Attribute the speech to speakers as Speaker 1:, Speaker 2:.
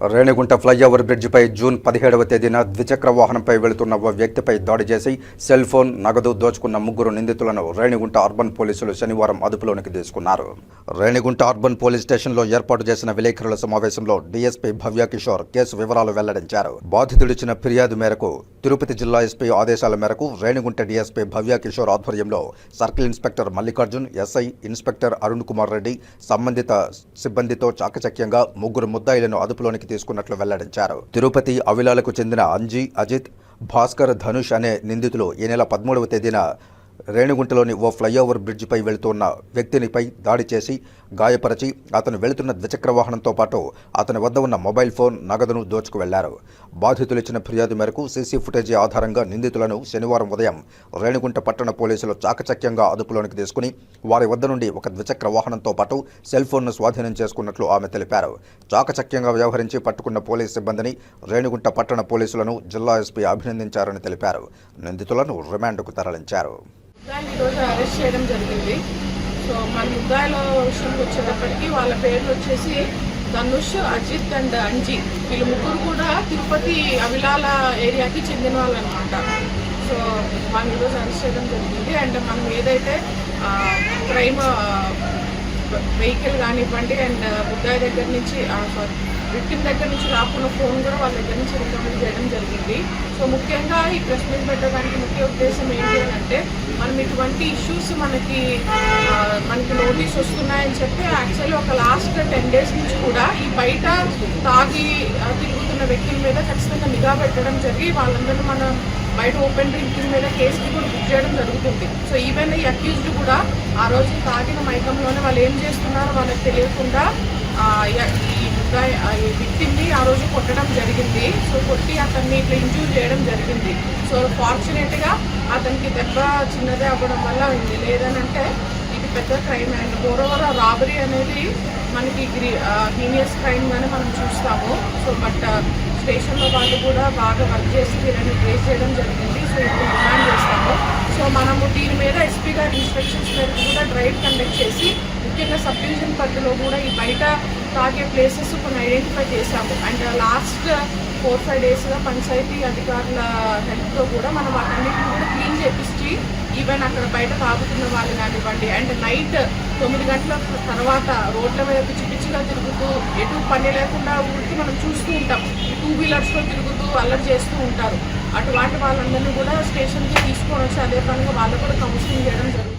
Speaker 1: Renigunta flyover బ్రిడ్జిపై June పదిహేడవ తేదీన ద్విచక్ర వాహనంపై వెళుతున్న ఓ వ్యక్తిపై దాడి చేసి సెల్ ఫోన్ నగదు దోచుకున్న ముగ్గురు నిందితులను రేణిగుంట అర్బన్ పోలీసులు శనివారం అదుపులోనికి తీసుకున్నారు. రేణిగుంట అర్బన్ పోలీస్ స్టేషన్లో ఏర్పాటు చేసిన విలేకరుల సమావేశంలో డీఎస్పీ భవ్య కిషోర్ కేసు వివరాలు వెల్లడించారు. బాధితుడిచ్చిన ఫిర్యాదు మేరకు తిరుపతి జిల్లా ఎస్పీ ఆదేశాల మేరకు రేణిగుంట డీఎస్పీ భవ్య కిషోర్ ఆధ్వర్యంలో circle inspector Mallikarjun SI inspector Arun Kumar Reddy సంబంధిత సిబ్బందితో చాకచక్యంగా ముగ్గురు ముద్దాయిలను అదుపులోనికి తీసుకున్నట్లు వెల్లడించారు. తిరుపతి అవిలాలకు చెందిన అంజీ అజిత్ భాస్కర్ ధనుష్ అనే నిందితులు ఈ నెల పదమూడవ తేదీన రేణిగుంటలోని ఓ ఫ్లైఓవర్ బ్రిడ్జిపై వెళుతున్న వ్యక్తినిపై దాడి చేసి గాయపరిచి అతను వెళుతున్న ద్విచక్ర వాహనంతో పాటు అతని వద్ద ఉన్న మొబైల్ ఫోన్ నగదును దోచుకు వెళ్ళారు బాధితులు ఇచ్చిన ఫిర్యాదు మేరకు సీసీ ఫుటేజీ ఆధారంగా నిందితులను శనివారం ఉదయం రేణిగుంట పట్టణ పోలీసులు చాకచక్యంగా అదుపులోనికి తీసుకుని వారి వద్ద నుండి ఒక ద్విచక్ర వాహనంతో పాటు సెల్ ఫోన్ను స్వాధీనం చేసుకున్నట్లు ఆమె తెలిపారు. చాకచక్యంగా వ్యవహరించి పట్టుకున్న పోలీస్ సిబ్బందిని రేణిగుంట పట్టణ పోలీసులను జిల్లా ఎస్పీ అభినందించారని తెలిపారు. నిందితులను రిమాండ్కు తరలించారు.
Speaker 2: ముద్దాయిని ఈరోజు అరెస్ట్ చేయడం జరిగింది. సో మన ముద్దాయిల విషయంకి వచ్చేటప్పటికి వాళ్ళ పేర్లు వచ్చేసి ధనుష్ అజిత్ అండ్ అంజీ. వీళ్ళు ముగ్గురు కూడా తిరుపతి అవిలాల ఏరియాకి చెందిన వాళ్ళు అనమాట సో మనం ఈరోజు అరెస్ట్ చేయడం జరిగింది. అండ్ మనం ఏదైతే క్రైమ్ వెహికల్ కానివ్వండి అండ్ ముద్దాయి దగ్గర నుంచి సారీ విక్టిమ్ దగ్గర నుంచి రాకుండా ఫోన్ కూడా వాళ్ళ దగ్గర నుంచి రికవరీ చేయడం జరిగింది. సో ముఖ్యంగా ఈ ప్రెస్ మీట్ పెట్టడానికి ముఖ్య ఉద్దేశం ఏంటి అని అంటే మనం ఇటువంటి ఇష్యూస్ మనకి మనకి నోటీస్ వస్తున్నాయని చెప్పి యాక్చువల్లీ ఒక లాస్ట్ టెన్ డేస్ నుంచి కూడా ఈ బయట తాగి తిరుగుతున్న వ్యక్తుల మీద ఖచ్చితంగా నిఘా పెట్టడం జరిగి వాళ్ళందరూ మన బయట ఓపెన్ డ్రింకింగ్ మీద కేసుకి కూడా బుక్ చేయడం జరుగుతుంది. సో ఈవెన్ ఈ అక్యూజ్డ్ కూడా ఆ రోజు తాగిన మైకంలోనే వాళ్ళు ఏం చేస్తున్నారో వాళ్ళకి తెలియకుండా ఈ విక్టిమ్ని ఆ రోజు కొట్టడం జరిగింది. సో కొట్టి అతన్ని ఇట్లా ఇంజూర్ చేయడం జరిగింది. సో ఫార్చునేట్గా అతనికి దెబ్బ చిన్నదే అవ్వడం వల్ల అయింది. లేదనంటే ఇది పెద్ద క్రైమ్ అండ్ మోరోవర్ రాబరీ అనేది మనకి హీనియస్ క్రైమ్ అని మనం చూస్తాము. సో బట్ స్టేషన్లో వాళ్ళు కూడా బాగా వర్క్ చేసి వీళ్ళని ట్రేస్ చేయడం జరిగింది. సో ఇప్పుడు డిమాండ్ చేస్తాము. సో మనము దీని మీద ఎస్పీ గారి ఇన్స్ట్రక్షన్స్ మీద కూడా డ్రైవ్ కండక్ట్ చేసి ముఖ్యంగా సబ్ డివిజన్ పరిధిలో కూడా ఈ బయట తాగే ప్లేసెస్ కొన్ని ఐడెంటిఫై చేశాము. అండ్ లాస్ట్ ఫోర్ ఫైవ్ డేస్గా పంచాయతీ అధికారుల హెల్ప్తో కూడా మనం వాటన్నిటిని కూడా క్లీన్ చేపించి ఈవెన్ అక్కడ బయట తాగుతున్న వాళ్ళు కానివ్వండి. అండ్ నైట్ తొమ్మిది గంటల తర్వాత రోడ్ల మీద పిచ్చి పిచ్చిగా తిరుగుతూ ఎటు పని లేకుండా ఊరికి మనం చూస్తూ ఉంటాం. టూ వీలర్స్లో తిరుగుతూ అల్లరి చేస్తూ ఉంటారు. అటువంటి వాళ్ళందరినీ కూడా స్టేషన్కి తీసుకొని వచ్చి అదే పనిగా వాళ్ళు కూడా కౌన్సిలింగ్ చేయడం జరుగుతుంది.